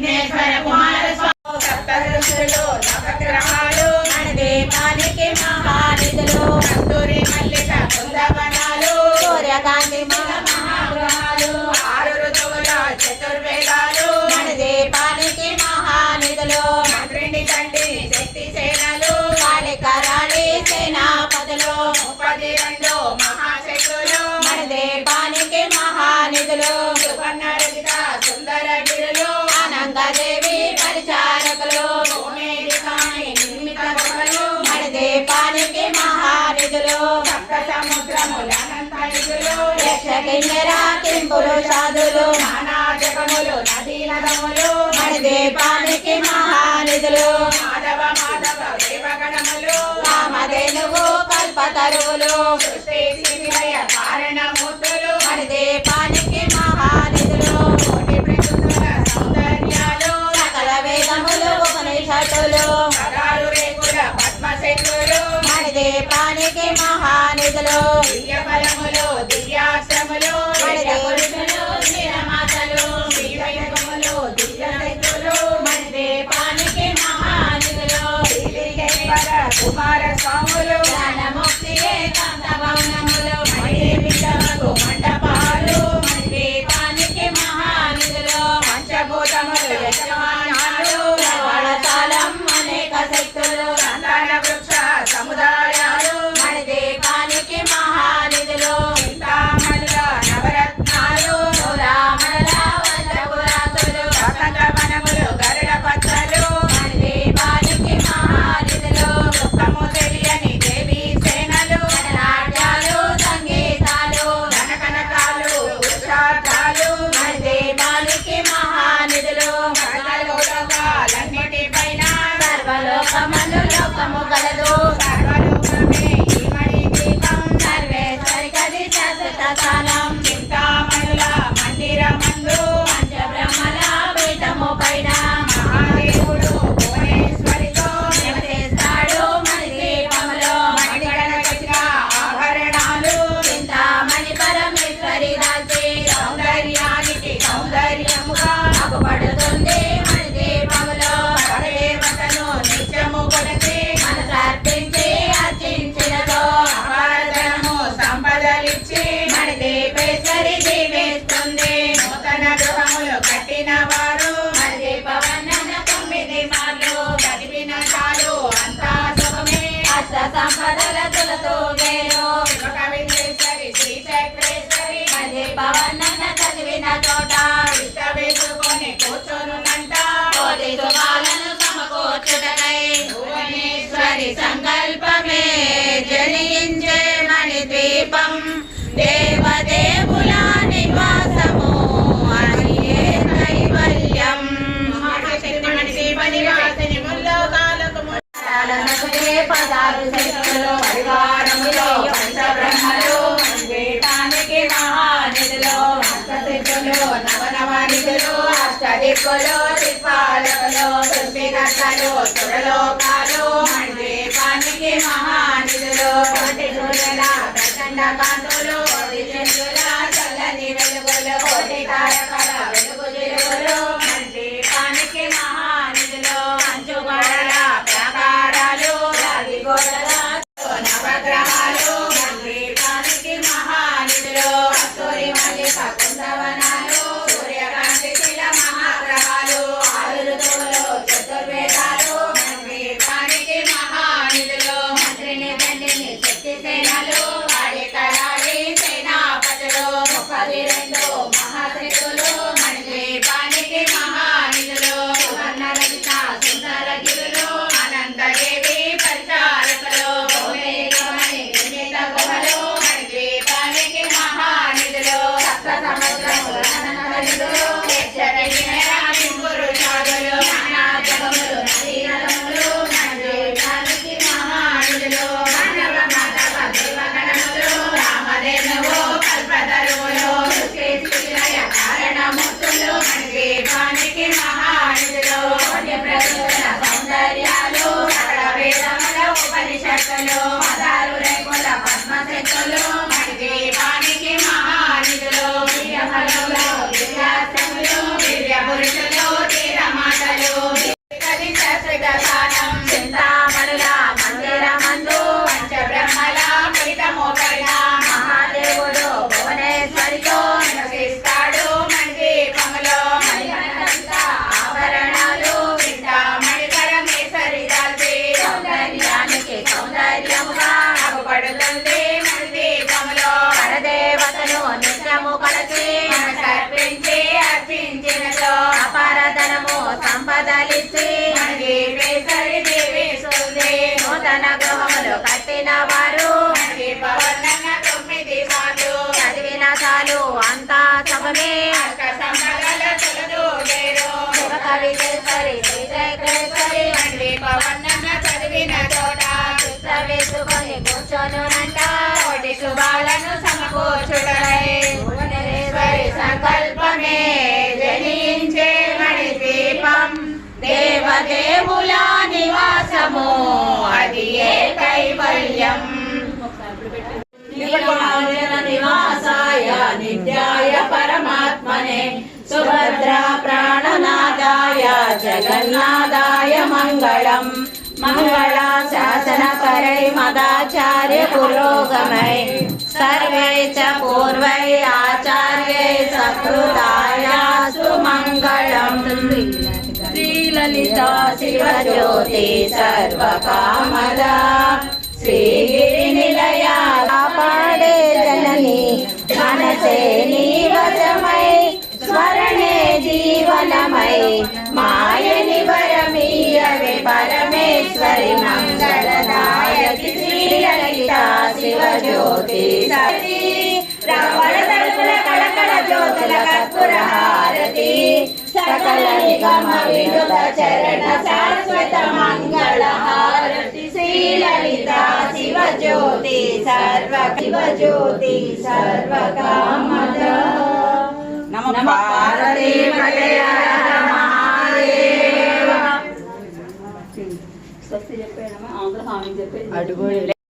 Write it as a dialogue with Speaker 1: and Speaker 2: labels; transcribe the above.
Speaker 1: విఘ్నేశ్వర కుమార సప్తరుషులు నవగ్రహాలు
Speaker 2: మన దీపానికి మహానిధులు
Speaker 1: కస్తూరి మల్లిక బృందవనాలు.
Speaker 2: సూర్యకాంతి మన
Speaker 1: ఆరు ఋతువుల చతుర్వేదాలు.
Speaker 2: మన దీపానికి మహానిధులు.
Speaker 1: మంత్రిని తండ్రి శక్తి సేనలు.
Speaker 2: కాళికరాణి సేనాపదులు
Speaker 1: ముప్పది రెండు మహాశక్తులు.
Speaker 2: మన దీపానికి మహానిధులు.
Speaker 1: సువర్ణ రచిత సుందర
Speaker 2: దేవి పరిచారకులు. మడిదే పాలకి మహానిధులు.
Speaker 1: సప్త సముద్రములు
Speaker 2: యక్షకిన్నెరా కింపులు సాధులు
Speaker 1: మహానాటకములు నదీ మాధవ మాధవ దేవగణములు
Speaker 2: రామధేనువు కల్పతరువులు. కారణమూర్తి
Speaker 1: ಮಾಡಿದಳು ఇష్టవేసుకొని కూర్చోనునంట
Speaker 2: పోలీసు వాళ్ళను భువనేశ్వరి సంగ దశలు తురలోకాలు మండే పానికి మహానిధులు
Speaker 1: కోటి సూర్యుల ప్రచండ కాంతులు చల్లని వెలుగులు కోటి తారకల
Speaker 2: వెలుగులు మహానిధిలో
Speaker 1: ప్రజల సౌందర్యాలు ఉపనిషత్తులు మదారు రేకుల
Speaker 2: శ్రీ
Speaker 1: చదివిన చోట
Speaker 2: చిత్త వేసుకొని కూర్చొనునంట
Speaker 1: కోటి శుభాలను సమకూర్చుడై భువనేశ్వరి సంకల్పమే జనించే మణి దీపం దేవదేవుల నివాసము అది ఏ కైవల్యం
Speaker 2: నివాసాయ నిత్యాయ పరమాత్మనే శుభ ప్రాణనాదాయ జగన్నాదాయ మంగళం మంగళాశాసనపరై మదాచార్య పురోగమై సర్వై చ పూర్వై ఆచార్యై సకృతాయాస్తు మంగళం శ్రీలలితా శివజ్యోతి సర్వకామదా శ్రీగిరి నిలయ కాపాడే జనని మనసే నీవశమై స్మరణే జీవనమై మాయని వరమీయవే పరమేశ్వరి మంగళదాయకి శ్రీ శ్రీలలిత శివజ్యోతి సరి రమణ తలుపుల కళకళ జ్యోతుల కర్పూర హారతి. సకల నిగమ వినుత చరణ శాశ్వత మంగళ హారతి. శ్రీ శ్రీలలిత శివజ్యోతి సర్వ శివజ్యోతి సర్వ కామద. నమ పార్వతీ పతయ మహాదేవ.
Speaker 3: స్వస్తి చెప్పాడమ్మా ఆంధ్ర హామీ చెప్పేది.